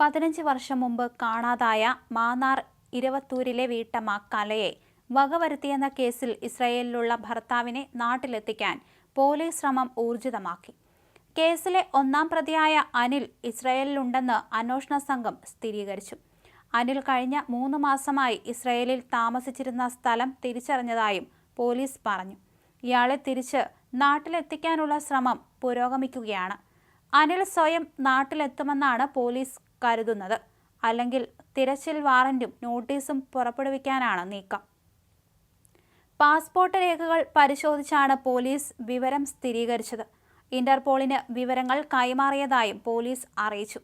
പതിനഞ്ച് വർഷം മുമ്പ് കാണാതായ മാന്നാർ ഇരവത്തൂരിലെ വീട്ടമ്മ കലയെ വകവരുത്തിയെന്ന കേസിൽ ഇസ്രയേലിലുള്ള ഭർത്താവിനെ നാട്ടിലെത്തിക്കാൻ പോലീസ് ശ്രമം ഊർജിതമാക്കി. കേസിലെ ഒന്നാം പ്രതിയായ അനിൽ ഇസ്രയേലിലുണ്ടെന്ന് അന്വേഷണ സംഘം സ്ഥിരീകരിച്ചു. അനിൽ കഴിഞ്ഞ മൂന്ന് മാസമായി ഇസ്രയേലിൽ താമസിച്ചിരുന്ന സ്ഥലം തിരിച്ചറിഞ്ഞതായും പോലീസ് പറഞ്ഞു. ഇയാളെ തിരിച്ച് നാട്ടിലെത്തിക്കാനുള്ള ശ്രമം പുരോഗമിക്കുകയാണ്. അനിൽ സ്വയം നാട്ടിലെത്തുമെന്നാണ് പോലീസ് കരുതുന്നത്. അല്ലെങ്കിൽ തിരച്ചിൽ വാറന്റും നോട്ടീസും പുറപ്പെടുവിക്കാനാണ് നീക്കം. പാസ്പോർട്ട് രേഖകൾ പരിശോധിച്ചാണ് പോലീസ് വിവരം സ്ഥിരീകരിച്ചത്. ഇന്റർപോളിന് വിവരങ്ങൾ കൈമാറിയതായും പോലീസ് അറിയിച്ചു.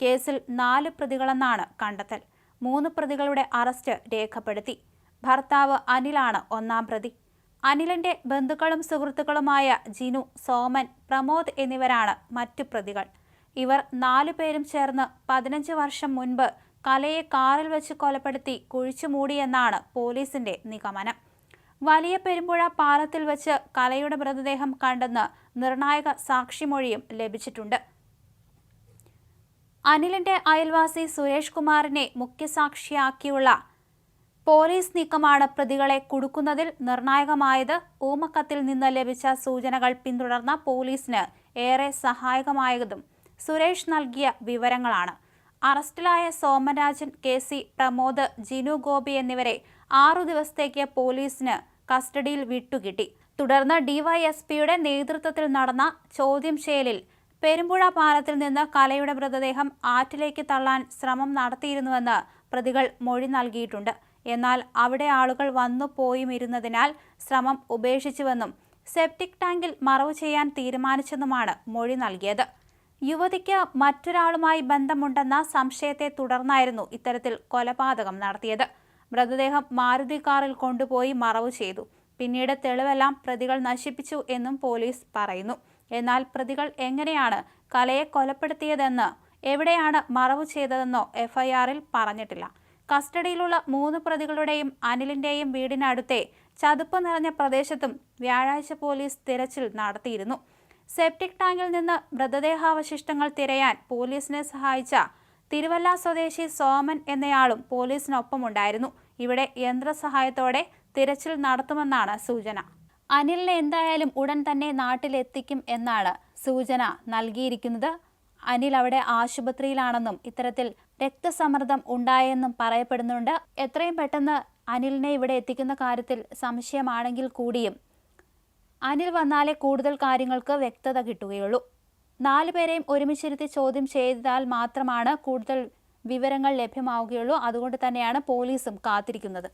കേസിൽ നാല് പ്രതികളെന്നാണ് കണ്ടെത്തൽ. മൂന്ന് പ്രതികളുടെ അറസ്റ്റ് രേഖപ്പെടുത്തി. ഭർത്താവ് അനിലാണ് ഒന്നാം പ്രതി. അനിലിന്റെ ബന്ധുക്കളും സുഹൃത്തുക്കളുമായ ജിനു സോമൻ പ്രമോദ് എന്നിവരാണ് മറ്റു പ്രതികൾ. ഇവർ നാലു പേരും ചേർന്ന് പതിനഞ്ച് വർഷം മുൻപ് കലയെ കാറിൽ വെച്ച് കൊലപ്പെടുത്തി കുഴിച്ചുമൂടിയെന്നാണ് പോലീസിന്റെ നിഗമനം. വലിയ പെരുമ്പുഴ പാലത്തിൽ വെച്ച് കലയുടെ മൃതദേഹം കണ്ടെന്ന് നിർണായക സാക്ഷിമൊഴിയും ലഭിച്ചിട്ടുണ്ട്. അനിലിന്റെ അയൽവാസി സുരേഷ് കുമാറിനെ മുഖ്യസാക്ഷിയാക്കിയുള്ള പോലീസ് നീക്കമാണ് പ്രതികളെ കുടുക്കുന്നതിൽ നിർണായകമായത്. ഊമക്കത്തിൽ നിന്ന് ലഭിച്ച സൂചനകൾ പിന്തുടർന്ന പോലീസിന് ഏറെ സഹായകമായതും സുരേഷ് നൽകിയ വിവരങ്ങളാണ്. അറസ്റ്റിലായ സോമരാജൻ കെ സി പ്രമോദ് ജിനു ഗോപി എന്നിവരെ ആറു ദിവസത്തേക്ക് പോലീസിന് കസ്റ്റഡിയിൽ വിട്ടുകിട്ടി. തുടർന്ന് ഡിവൈഎസ്പിയുടെ നേതൃത്വത്തിൽ നടന്ന ചോദ്യം ചെയ്യലിൽ പെരുമ്പുഴ പാലത്തിൽ നിന്ന് കലയുടെ മൃതദേഹം ആറ്റിലേക്ക് തള്ളാൻ ശ്രമം നടത്തിയിരുന്നുവെന്ന് പ്രതികൾ മൊഴി നൽകിയിട്ടുണ്ട്. എന്നാൽ അവിടെ ആളുകൾ വന്നു പോയുമിരുന്നതിനാൽ ശ്രമം ഉപേക്ഷിച്ചുവെന്നും സെപ്റ്റിക് ടാങ്കിൽ മറവ് ചെയ്യാൻ തീരുമാനിച്ചെന്നുമാണ് മൊഴി നൽകിയത്. യുവതിക്ക് മറ്റൊരാളുമായി ബന്ധമുണ്ടെന്ന സംശയത്തെ തുടർന്നായിരുന്നു ഇത്തരത്തിൽ കൊലപാതകം നടത്തിയത്. മൃതദേഹം മാരുതി കാറിൽ കൊണ്ടുപോയി മറവ് ചെയ്തു. പിന്നീട് തെളിവെല്ലാം പ്രതികൾ നശിപ്പിച്ചു എന്നും പോലീസ് പറയുന്നു. എന്നാൽ പ്രതികൾ എങ്ങനെയാണ് കലയെ കൊലപ്പെടുത്തിയതെന്ന് എവിടെയാണ് മറവ് ചെയ്തതെന്നോ എഫ്ഐആറിൽ പറഞ്ഞിട്ടില്ല. കസ്റ്റഡിയിലുള്ള മൂന്ന് പ്രതികളുടെയും അനിലിന്റെയും വീടിനടുത്തെ ചതുപ്പ് നിറഞ്ഞ പ്രദേശത്തും വ്യാഴാഴ്ച പോലീസ് തിരച്ചിൽ നടത്തിയിരുന്നു. സെപ്റ്റിക് ടാങ്കിൽ നിന്ന് മൃതദേഹാവശിഷ്ടങ്ങൾ തിരയാൻ പോലീസിനെ സഹായിച്ച തിരുവല്ല സ്വദേശി സോമൻ എന്നയാളും പോലീസിനൊപ്പമുണ്ടായിരുന്നു. ഇവിടെ യന്ത്രസഹായത്തോടെ തിരച്ചിൽ നടത്തുമെന്നാണ് സൂചന. അനിലിനെ എന്തായാലും ഉടൻ തന്നെ നാട്ടിലെത്തിക്കും എന്നാണ് സൂചന നൽകിയിരിക്കുന്നത്. അനിൽ അവിടെ ആശുപത്രിയിലാണെന്നും ഇത്തരത്തിൽ രക്തസമ്മർദ്ദം ഉണ്ടായെന്നും പറയപ്പെടുന്നുണ്ട്. എത്രയും പെട്ടെന്ന് അനിലിനെ ഇവിടെ എത്തിക്കുന്ന കാര്യത്തിൽ സംശയമാണെങ്കിൽ കൂടിയും അനിൽ വന്നാലേ കൂടുതൽ കാര്യങ്ങൾക്ക് വ്യക്തത കിട്ടുകയുള്ളൂ. നാലു പേരെയും ഒരുമിച്ചിരുത്തി ചോദ്യം ചെയ്താൽ മാത്രമാണ് കൂടുതൽ വിവരങ്ങൾ ലഭ്യമാവുകയുള്ളൂ. അതുകൊണ്ട് തന്നെയാണ് പോലീസും കാത്തിരിക്കുന്നത്.